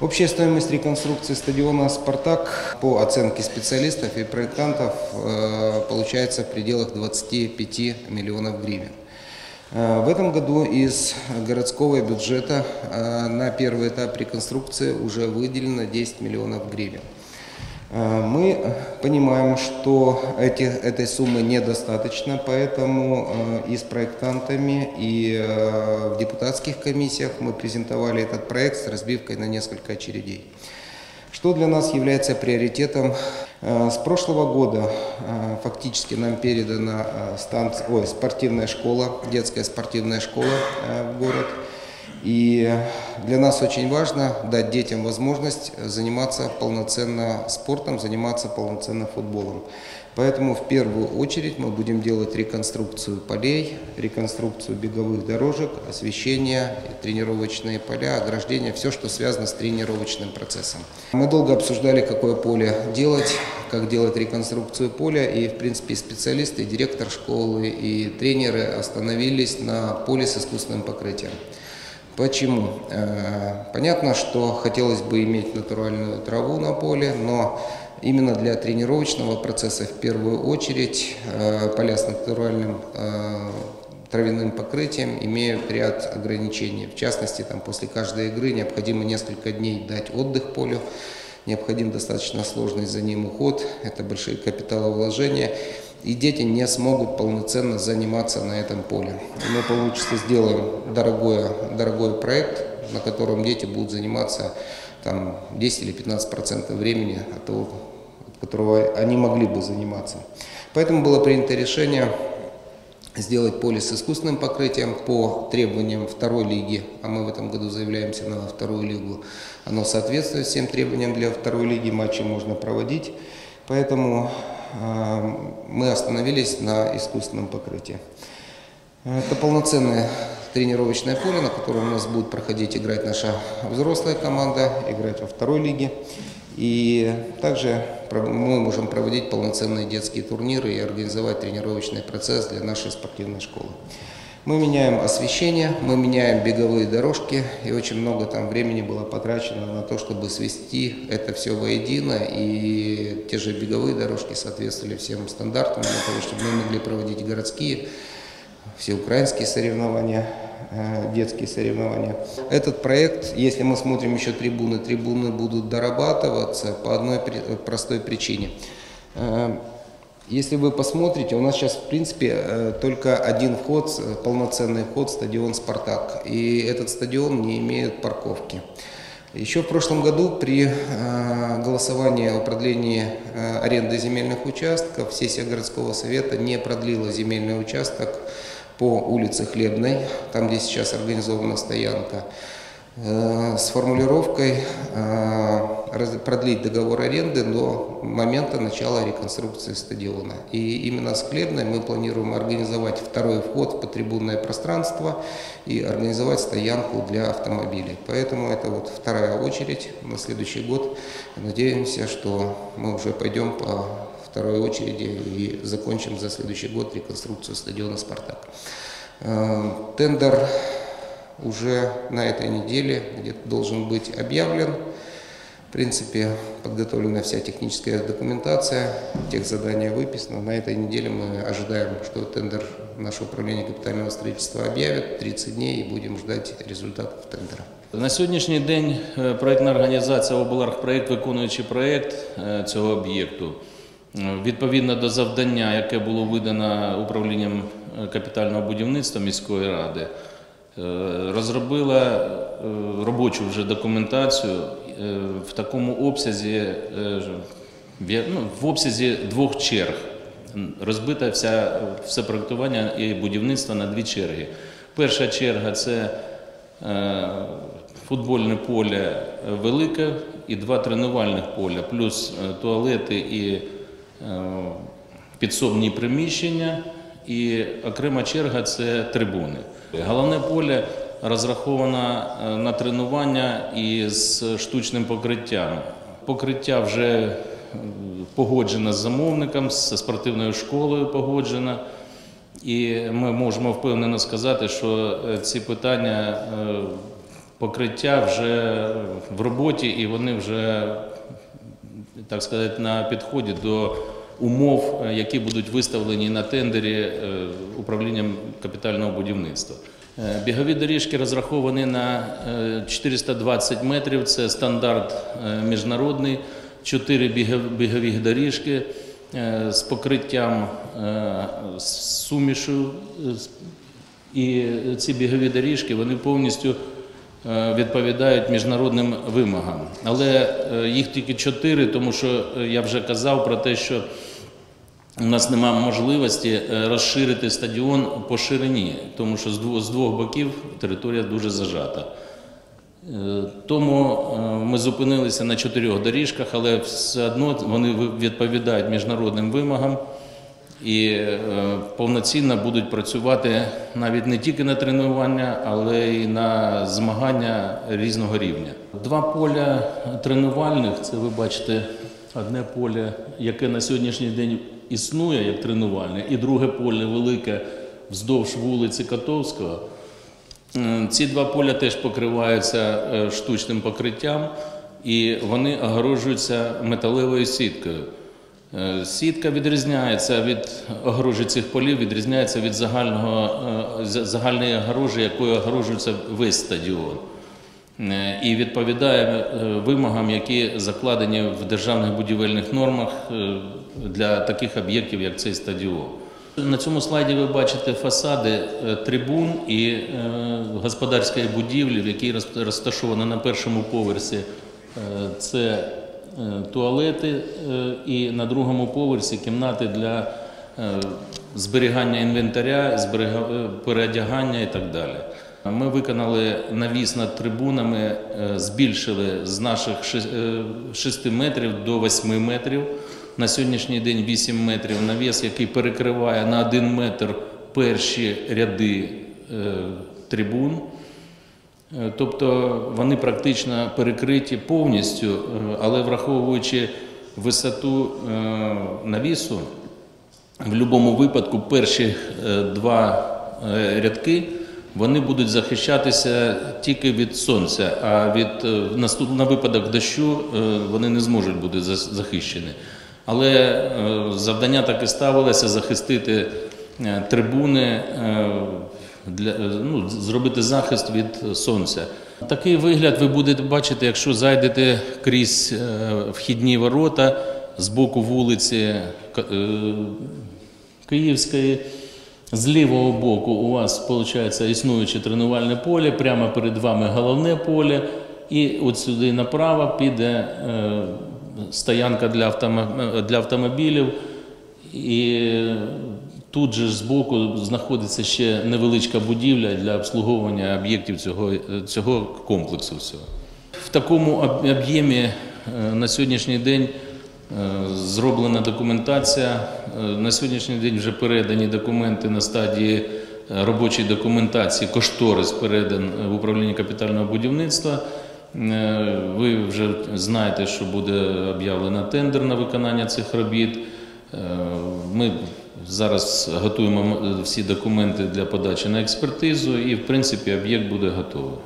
Общая стоимость реконструкции стадиона «Спартак» по оценке специалистов и проектантов э, получается в пределах 25 миллионов гривен. Э, В этом году из городского бюджета э, на первый этап реконструкции уже выделено 10 миллионов гривен. Э, Мы понимаем, что эти, этой суммы недостаточно, поэтому э, и с проектантами, и э, в депутатских комиссиях мы презентовали этот проект с разбивкой на несколько очередей. Что для нас является приоритетом? С прошлого года фактически нам передана станция, ой, спортивная школа, детская спортивная школа в город. И для нас очень важно дать детям возможность заниматься полноценно спортом, заниматься полноценно футболом. Поэтому в первую очередь мы будем делать реконструкцию полей, реконструкцию беговых дорожек, освещение, тренировочные поля, ограждения, все, что связано с тренировочным процессом. Мы долго обсуждали, какое поле делать, как делать реконструкцию поля, и, в принципе, специалисты, директор школы, и тренеры остановились на поле с искусственным покрытием. Почему? Э, Понятно, что хотелось бы иметь натуральную траву на поле, но именно для тренировочного процесса в первую очередь э, поля с натуральным э, травяным покрытием имеют ряд ограничений. В частности, там, после каждой игры необходимо несколько дней дать отдых полю, необходим достаточно сложный за ним уход, это большие капиталовложения, и дети не смогут полноценно заниматься на этом поле. Мы, получится, сделаем дорогой, дорогой проект, на котором дети будут заниматься там, 10 или 15 процентов времени от того, от которого они могли бы заниматься. Поэтому было принято решение сделать поле с искусственным покрытием по требованиям второй лиги, а мы в этом году заявляемся на вторую лигу. Оно соответствует всем требованиям для второй лиги, матчи можно проводить. Поэтому мы остановились на искусственном покрытии. Это полноценное тренировочное поле, на котором у нас будет проходить играть наша взрослая команда, играть во второй лиге. И также мы можем проводить полноценные детские турниры и организовать тренировочный процесс для нашей спортивной школы. Мы меняем освещение, мы меняем беговые дорожки, и очень много там времени было потрачено на то, чтобы свести это все воедино, и те же беговые дорожки соответствовали всем стандартам для того, чтобы мы могли проводить городские, всеукраинские соревнования, э, детские соревнования. Этот проект, если мы смотрим еще трибуны, трибуны будут дорабатываться по одной простой причине. Если вы посмотрите, у нас сейчас, в принципе, э, только один вход, э, полноценный вход, стадион «Спартак». И этот стадион не имеет парковки. Еще в прошлом году при э, голосовании о продлении аренды земельных участков сессия городского совета не продлила земельный участок по улице Хлебной, там, где сейчас организована стоянка, с формулировкой продлить договор аренды до момента начала реконструкции стадиона. И именно с Хлебной мы планируем организовать второй вход в потрибунное пространство и организовать стоянку для автомобилей. Поэтому это вот вторая очередь на следующий год. Надеемся, что мы уже пойдем по второй очереди и закончим за следующий год реконструкцию стадиона «Спартак». Э, Тендер уже на этой неделе где-то должен быть объявлен. В принципе, подготовлена вся техническая документация, тех задания выписано. На этой неделе мы ожидаем, что тендер наше управление капитального строительства объявит 30 дней и будем ждать результатов тендера. На сьогоднішній день е, проєктна організація «Облагпроект», виконуючи проєкт е, цього об'єкту, е, відповідно до завдання, яке було видано управлінням е, капітального будівництва міської ради, е, розробила е, робочу вже документацію е, в такому обсязі, е, ну, в обсязі двох черг. Розбите вся, все проєктування і будівництво на дві черги. Перша черга це е, футбольне поле велике і два тренувальних поля, плюс е, туалети і е, підсобні приміщення, і окрема черга це трибуни. Головне поле розраховано е, на тренування із штучним покриттям. Покриття вже е, погоджено з замовником, з спортивною школою погоджено. І ми можемо впевнено сказати, що е, ці питання е, покриття вже в роботі і вони вже, так сказати, на підході до умов, е, які будуть виставлені на тендері е, управлінням капітального будівництва. Е, Бігові доріжки розраховані на е, 420 метрів, це стандарт міжнародний, 4 бігові доріжки з покриттям сумішу. І ці бігові доріжки вони повністю відповідають міжнародним вимогам. Але їх тільки чотири, тому що я вже казав про те, що у нас немає можливості е, розширити стадіон по ширині, тому що з двох, боків територія дуже зажата. Е, Тому е, ми зупинилися на чотирьох доріжках, але все одно вони відповідають міжнародним вимогам і повноцінно будуть працювати навіть не тільки на тренування, але й на змагання різного рівня. Два поля тренувальних це ви бачите одне поле, яке на сьогоднішній день існує як тренувальне, і друге поле велике вздовж вулиці Котовського. Е, Ці два поля теж покриваються е, штучним покриттям і вони огорожуються металевою сіткою. Е, Сітка відрізняється від огорожі цих полів, відрізняється від загального, загальної огорожі, якою огорожується весь стадіон. І відповідає вимогам, які закладені в державних будівельних нормах для таких об'єктів, як цей стадіон. На цьому слайді ви бачите фасади е, трибун і е, господарської будівлі, в якій роз- розташовано на першому поверсі. Е, Це туалети, і на другому поверсі кімнати для зберігання інвентаря, переодягання і так далі. Ми виконали навіс над трибунами, збільшили з наших 6 метрів до 8 метрів. На сьогоднішній день 8 метрів навіс, який перекриває на 1 метр перші ряди е, трибун. Е, Тобто вони практично перекриті повністю, е, але враховуючи висоту навісу, в будь-якому випадку перші два рядки вони будуть захищатися тільки від сонця, а від на випадок дощу вони не зможуть бути захищені. Але е, завдання так і ставилося захистити е, трибуни, е, для, ну, зробити захист від сонця. Такий вигляд ви будете бачити, якщо зайдете крізь вхідні ворота з боку вулиці Київської. З лівого боку у вас виходить існуюче тренувальне поле, прямо перед вами головне поле, і от сюди направо піде стоянка для, для автомобілів. І тут же збоку знаходиться ще невеличка будівля для обслуговування об'єктів цього, цього комплексу. Всього. В такому об'ємі е, на сьогоднішній день е, зроблена документація. Е, На сьогоднішній день вже передані документи на стадії робочої документації. Кошторис передан в управління капітального будівництва. Е, Ви вже знаєте, що буде об'явлено тендер на виконання цих робіт. Е, Ми зараз готуємо всі документи для подачі на експертизу, і в принципі об'єкт буде готовий.